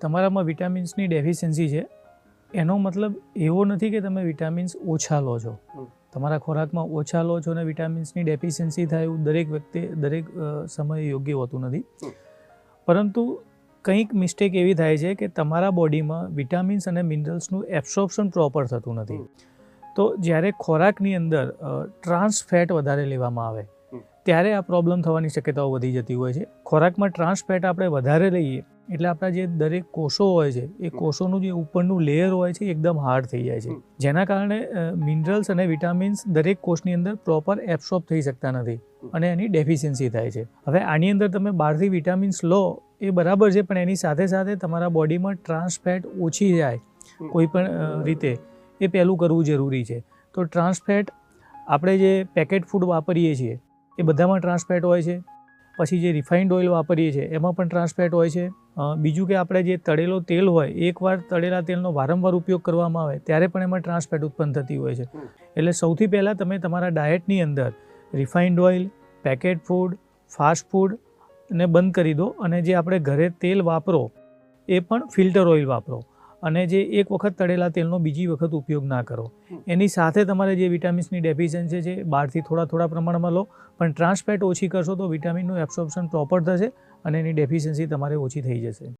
તમારામાં વિટામિન્સની ડેફિશિયન્સી છે એનો મતલબ એવો નથી કે તમે વિટામિન્સ ઓછા લો છો. તમારા ખોરાકમાં ઓછા લો છો અને વિટામિન્સની ડેફિશિયન્સી થાય એવું દરેક વ્યક્તિ દરેક સમયે યોગ્ય હોતું નથી. પરંતુ કંઈક મિસ્ટેક એવી થાય છે કે તમારા બોડીમાં વિટામિન્સ અને મિનરલ્સનું એબ્સોર્પ્શન પ્રોપર થતું નથી. તો જ્યારે ખોરાકની અંદર ટ્રાન્સ ફેટ વધારે લેવામાં આવે ત્યારે આ પ્રોબ્લેમ થવાની શક્યતાઓ વધી જતી હોય છે. ખોરાકમાં ટ્રાન્સ ફેટ આપણે વધારે લઈએ એટલે આપણા જે દરેક કોષો હોય છે એ કોષોનું જે ઉપરનું લેયર હોય છે એ એકદમ હાર્ડ થઈ જાય છે. જેના કારણે મિનરલ્સ અને વિટામિન્સ દરેક કોષની અંદર પ્રોપર એબ્સોર્બ થઈ શકતા નથી અને એની ડેફિશિયન્સી થાય છે. હવે આની અંદર તમે બહારથી વિટામિન્સ લો એ બરાબર છે પણ એની સાથે સાથે તમારા બોડીમાં ટ્રાન્સફેટ ઓછી જાય કોઈ પણ રીતે એ પહેલું કરવું જરૂરી છે. તો ટ્રાન્સફેટ આપણે જે પેકેટ ફૂડ વાપરીએ છીએ એ બધામાં ટ્રાન્સફેટ હોય છે. પછી જે રિફાઇન્ડ ઓઇલ વાપરીએ છીએ એમાં પણ ટ્રાન્સફેટ હોય છે. બીજું કે આપણે જે તળેલો તેલ હોય એકવાર તળેલા તેલનો વારંવાર ઉપયોગ કરવામાં આવે ત્યારે પણ એમાં ટ્રાન્સફેટ ઉત્પન્ન થતી હોય છે. એટલે સૌથી પહેલાં તમે તમારા ડાયટની અંદર refined oil packet food fast food ને બંધ કરી દો અને જે આપણે ઘરે તેલ વાપરો એ પણ ફિલ્ટર ઓઇલ વાપરો. અને જે એક વખત તળેલા તેલનો બીજી વખત ઉપયોગ ના કરો. એની સાથે તમારે જે વિટામિન્સની ડેફિશિયન્સી છે બહારથી થોડા થોડા પ્રમાણમાં લો, પણ ટ્રાન્સફેટ ઓછી કરશો તો વિટામિનનું એબ્સોર્પ્શન પ્રોપર થશે અને એની ડેફિશિયન્સી તમારે ઓછી થઈ જશે.